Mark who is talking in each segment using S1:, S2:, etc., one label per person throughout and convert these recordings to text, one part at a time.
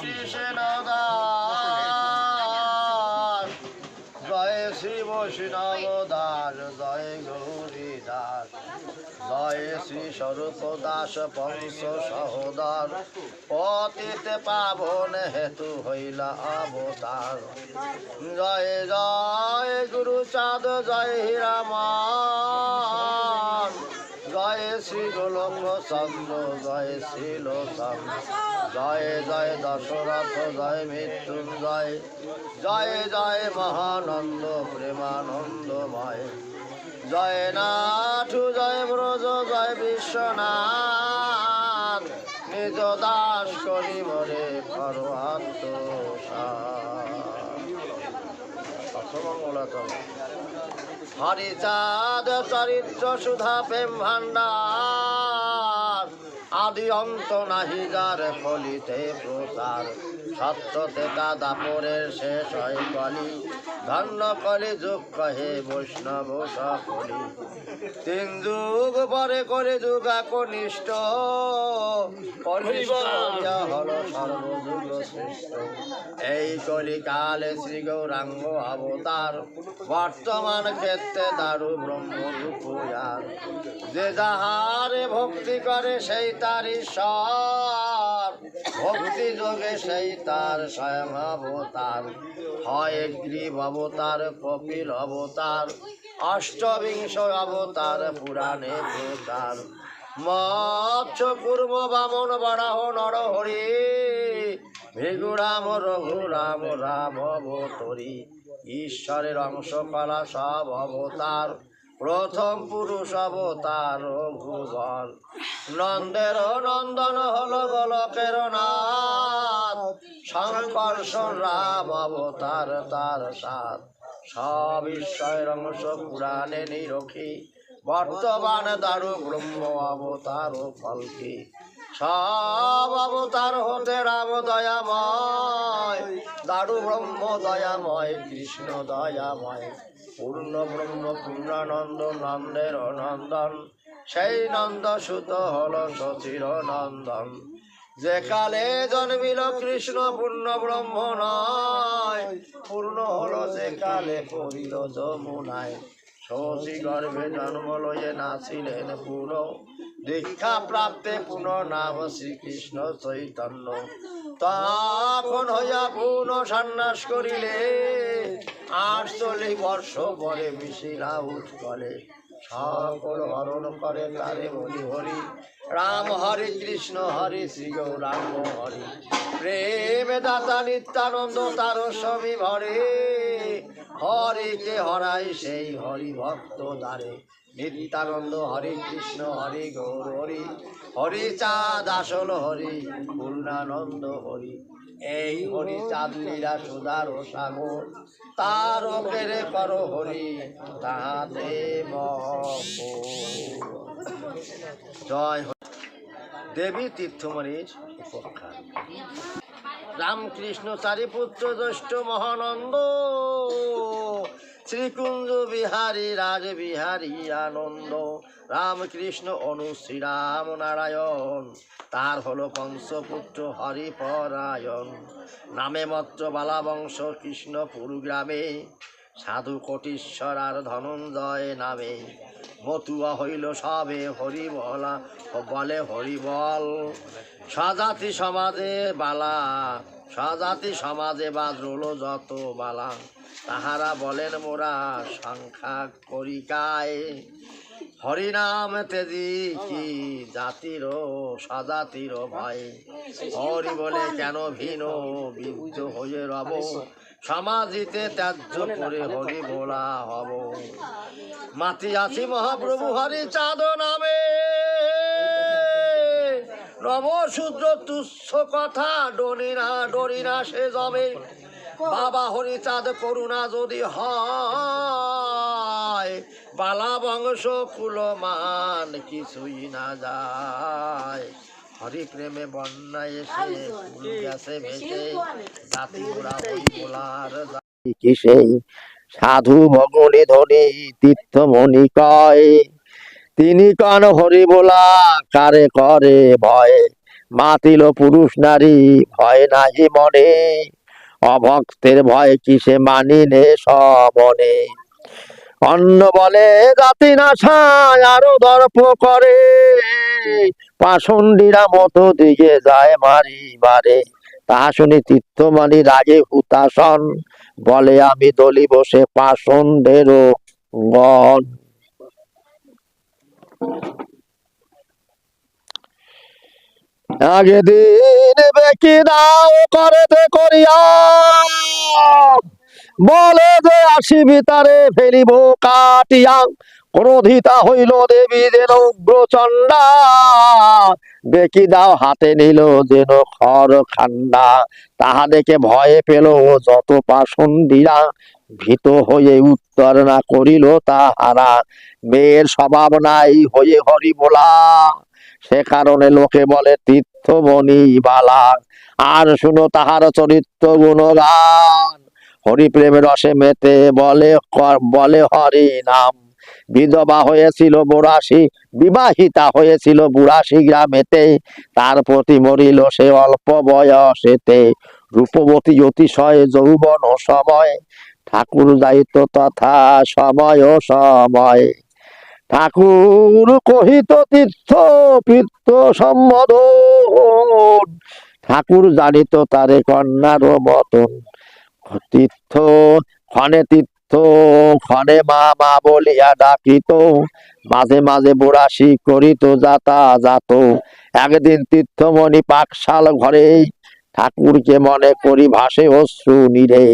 S1: কৃষ্ণ দাস জয় শ্রী বৈষ্ণব দাস, জয় গৌরী দাস, জয় শ্রী স্বরূপ দাস পংস সহোদর পতিত পাবন হেতু হইলা অবতার। জয় জয় গুরু চাঁদ জয় হীরামান শ্রী গোলক চন্দ্র, জয় লোচন জয় জয় দশরথ, জয় মৃত্যুঞ্জয়। জয় জয় মহানন্দ, প্রেমানন্দময়। জয় নাথ, জয় ব্রজ, জয় বিশ্বনাথ। নিজ দাস করি মরে পরমাত্ম হরিচাঁদ চরিত্র সুধা প্রেম ভান্ডার আদি অন্ত নাহি যার ফলিতে প্রচার। সত্যতে তা দাপরের শেষ হয় কলি। ধন্য কলি যুগ কহে বৈষ্ণব সকলি। তিন যুগ পরে করে যুগ কনিষ্ঠ কনিষ্ঠ হইয়া হলো সর্বযুগ শ্রেষ্ঠ এই কলিকালে শ্রী গৌরাঙ্গ অবতার। বর্তমান ক্ষেত্রে দারু ব্রহ্ম যে যাহারে ভক্তি করে সেই তার ঈশ্বর ভক্তি যোগে সেই তার স্বয়ং অবতার। হয় গ্রীব অবতার, কপিল অবতার, অষ্টবিংশ অবতার, পুরাণে প্রচার। মৎস্য পূর্ব বামন বাড়াহ নরহরি ভিগুরাম, রঘুরাম, রাম, অবতরী। ঈশ্বরের অংশ কলা সব অবতার। প্রথম পুরুষ অবতার রঘুবর নন্দের নন্দন হল গোলকের নাথ। রাম অবতার তার সাথ। সব ঈশ্বরের অংশ পুরাণে নিরখি। বর্তমান দারু ব্রহ্ম অবতার ও ফলকি সব অবতার হতে রাম দয়াময়। দারু ব্রহ্ম দয়াময়, কৃষ্ণ দয়াময়। পূর্ণ ব্রহ্ম পূর্ণানন্দ নন্দের নন্দন সেই নন্দ সুত হল সচির নন্দন যে কালে জন্মিল কৃষ্ণ পূর্ণ ব্রহ্ম নয়, পূর্ণ হলো যে কালে পড়িল যমুনায়। শশী গর্ভে জন্ম লয়ে নাছিলেন পুরো দীক্ষা প্রাপ্তে পুনঃ নাম শ্রীকৃষ্ণ চৈতন্য। তখন হইয়া পুনঃ সন্ন্যাস করিলে আটচল্লিশ বর্ষ পরে মিশিলা উৎকলে। সকল হরণ করে তারে বলি হরি। রাম হরি কৃষ্ণ হরি শ্রী গৌরাঙ্গ হরি। প্রেম দাতা নিত্যানন্দ তার স্বামী ভরে। হরিকে হরাই সেই হরি ভক্ত দ্বারে। নিত্যানন্দ হরি কৃষ্ণ হরি গৌর হরি। হরি চাঁদ আসল হরি, পূর্ণানন্দ হরি। এই হরি চাঁদ লীলা সুদার ও সাগর, তার অপেরে করো হরি, তাহাতে জয়। দেবী তীর্থমণির উপখ্যান রামকৃষ্ণ চারিপুত্র জ্যৈষ্ঠ মহানন্দ। শ্রীকুঞ্জ বিহারী রাজ বিহারী আনন্দ। রামকৃষ্ণ অনু শ্রীরাম নারায়ণ। তার হলো কংসপুত্র হরিপরায়ণ। নামে মাত্র বালাবংশ কৃষ্ণপুর গ্রামে। সাধু কোটিশ্বর আর ধনঞ্জয় নামে। মতুয়া হইল সবে হরিবলা, বলে হরিবল। স্বজাতি সমাজে বালা, স্বজাতি সমাজে বাজল যত বালা। তাহারা বলেন, মোরা সংখ্যা করিকায়। হরিনাম তেজি কি জাতির, স্বজাতির ভাই হরি বলে কেন ভিন বিদ্য হয়ে রব? সমাজিতে ত্যায্য করে হরি বলা হব। মাতি আছি মহাপ্রভু হরি চাঁদ নামে। নবশূদ্র তুচ্ছ কথা, ডরি না ডরি না সে যাবে বাবা হরিচাঁদ করুণা যদি হয় বালা বংশ কুলমান কিছুই না যায়। হরি প্রেমে বন্যায় এসে ফুল গেছে ভেসে জাতি ওরা ওই বলার কিসে সাধু ভগনে ধরে তীর্থমণি কয় তিনি কন হরি বোলা কারে করে ভয়। মাতিল পুরুষ নারী ভয় নাহি মনে। অভক্তের ভয় কিসে মানিনে সমনে অন্য বলে জাতি না ছায়, আরও দর্প করে। পাষণ্ডীরা মতো দিকে যায় মারি বারে। তাহা শুনি তীর্থমানি রাগে হুতাসন বলে, আমি দলি বসে পাষণ্ডেরও গণ। আগে দিন বেকি দাও করতে করিয়া। বলে যে আসিবি তারে ফেলিব কাটিয়া। ক্রোধিতা হইল দেবী যেন উগ্র চণ্ডা বেকি দাও, হাতে নিল যেন খর খান্ডা তাহা দেখে ভয়ে পেল যত পাষণ্ডীরা। ভীত হয়ে উত্তর না করিল তাহারা। মেয়ের স্বভাব নাই হয়ে হরি বলা। সে কারণে লোকে বলে তীর্থমণি বালা আর শুনো তাহার চরিত্র গুণগান। হরি প্রেমের রসে মেতে বলে বলে হরি নাম বিধবা হয়েছিল বুড়াশি, বিবাহিতা হয়েছিল বুড়াশি গ্রামেতে। তার প্রতি মরিল সে অল্প বয়সেতে। রূপবতী অতিশয় যৌবন সময়। ঠাকুর দায়িত্ব তথা সময় ও সময়। ঠাকুর কহিত তীর্থ পীর্থ সম্বোধন। ঠাকুর জানিত তারে কন্যার মতন। তীর্থ, ক্ষণে তীর্থ, ক্ষণে মা মা বলিয়া ডাকিত। মাঝে মাঝে বুড়াশি করিত যাতা যাত একদিন তীর্থমণি পাকশাল ঘরে ঠাকুরকে মনে করি ভাসে অশ্রু নিরে।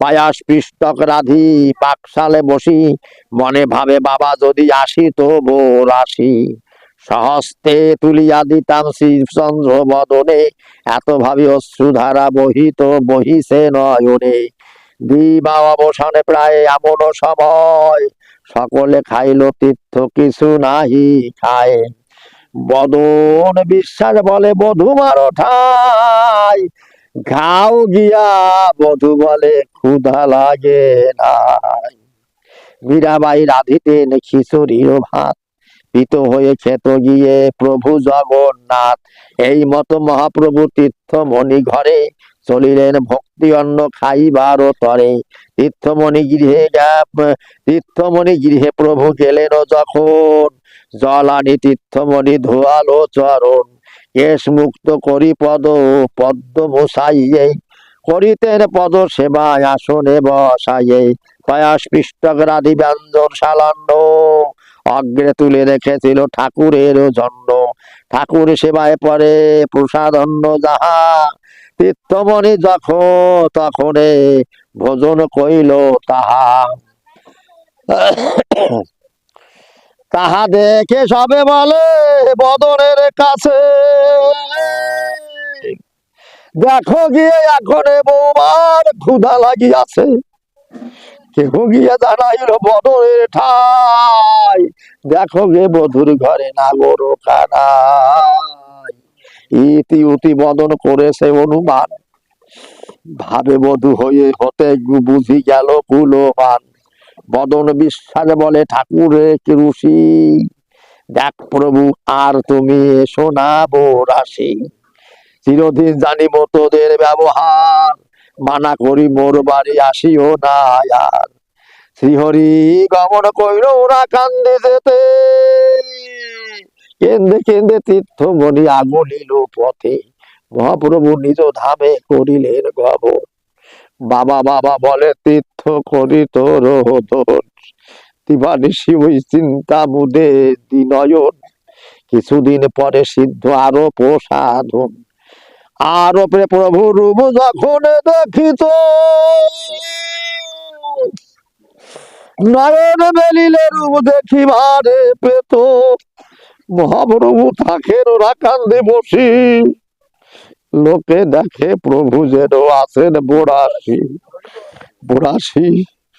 S1: পায়াস পিষ্টক রাধি, পাকশালে বসি। মনে ভাবে, বাবা, যদি আসি তো বোর আসি সহস্তে তুলিয়া দিতাম শ্রীচন্দ্র বদনে। এত ভাবি অশ্রুধারা বহিত, বহিছে নয়নে। দিবা অবসানে প্রায় এমন সময়। সকলে খাইল তীর্থ, কিছু নাহি খায়। বদন বিশ্বাস বলে, বধু মারো ঠাই। ঘাও গিয়া বধু বলে, ক্ষুধা লাগে নাই। মীরাবাই রাধিতেন খিচুড়ির ভাত। পিত হয়ে খেত গিয়ে, প্রভু জগন্নাথ, এই মতো মহাপ্রভু তীর্থমণি ঘরে চলিলেন ভক্তি অন্ন খাইবার তরে। তীর্থমণি গৃহে তীর্থমণি গৃহে প্রভু গেলেন যখন। জল আনি তীর্থমণি ধোয়ালো চরণ কেশ মুক্ত করি পদ পদ্ম বসাইয়ে করিতেন পদ সেবায় আসনে বসাইয়ে। প্রয়াস পৃষ্ঠক রাধি ব্যঞ্জন সালান্ন। অগ্রে তুলে রেখেছিল ঠাকুরের জন্য। ঠাকুর সেবায় পরে প্রসাদন্ন যাহা। তীর্থমণি যখন তখনে ভোজন কইল তাহা। তাহা দেখে সবে বলে বদরের কাছে। দেখো গিয়ে এখন বৌমার ক্ষুধা লাগিয়াছে। কেহ গিয়ে জানাইল বদনের ঠাই। দেখো গে বধুর ঘরে নাগর কানাই। ইতি উতি বদন করেছে অনুমান। ভাবে বধূ হয়ে হতে বুঝি গেল কুলবান বদন বিশ্বাস বলে, ঠাকুরে কি ঋষি দেখ প্রভু আর তুমি এসো না বোরাসি চিরদিন জানিব তোদের ব্যবহার, মানা করি মোর বাড়ি আসিও না আর। শ্রীহরি গমন কইল ওরা কান্দে যেতে। কেন্দে কেন্দে তীর্থমণি আগলিল পথে। মহাপ্রভু নিজ ধামে করিলেন গমন। বাবা বাবা বলে, তীর্থ করি তোর দিবানিশি ওই চিন্তা মুদে দিনয়ন। কিছুদিন পরে সিদ্ধ আরও প্রসাধন। আরোপে প্রভু রূপ যখন দেখিত। নয়ন মেলিলে রূপ দেখিবারে পেত। মহাপ্রভু থাকেন ওরা কান্দে বসি। লোকে দেখে প্রভু যেন আছেন বোড়াশি। বোরাশি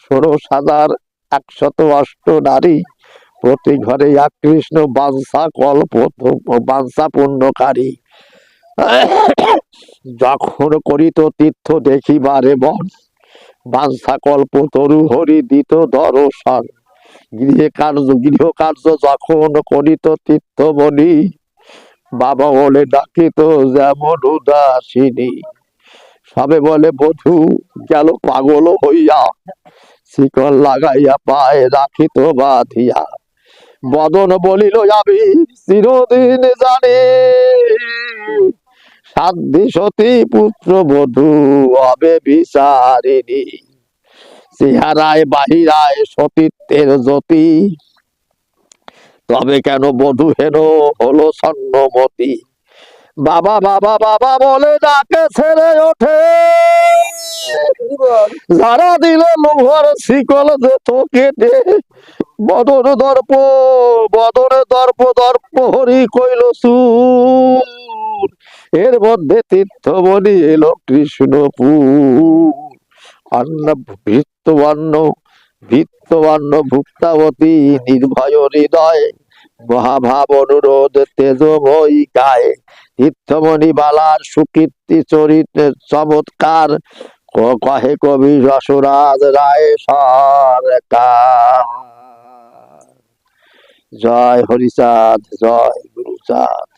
S1: ষোড়শ হাজার একশত অষ্ট নারী। প্রতি ঘরে এক কৃষ্ণ বাঞ্ছা কল্প বাঞ্ছা পূর্ণকারী। যখন করিত তীর্থ দেখিবারে মন বাঞ্ছা কল্প তরু হরি দিত দর্শন। গৃহে কার্য গৃহ কার্য যখন করিত তীর্থ বলি
S2: বাবা বলে, ডাকি তো যেমন উদাসিনী। সবে বলে, বধু, গেল পাগল হইয়া। শিকল লাগাইয়া পায়ে রাখিত বাঁধিয়া। বদন বলিল, আমি চিরদিন জানি। সাধ্যি সতী পুত্র, বধু, হবে বিচারিণী। চেহারায় বাহিরায় সতীত্বের জ্যোতি। তবে কেন বধু হেন? হলো স্বর্ণমতি। বাবা বাবা বাবা বলে ডাকে, ছেড়ে ওঠে। যারা দিল লোহার শিকল যে তো কেটে বদন দর্প, বদনে দর্প দর্প হরি কইল সুর। এর মধ্যে তীর্থমণি এলো কৃষ্ণপুর। অন্ন বৃত্তবর্ণ বৃত্তবর্ণ ভুক্তাবতী নির্ভয় হৃদয় মহাভাব অনুরোধ গায়ে। তীর্থমণি বালার সুকীর্তি চরিত্রের চমৎকার। কহে কবি যশোরাজ রায় সরকার। জয় হরিচাঁদ, জয় গুরুচাঁদ।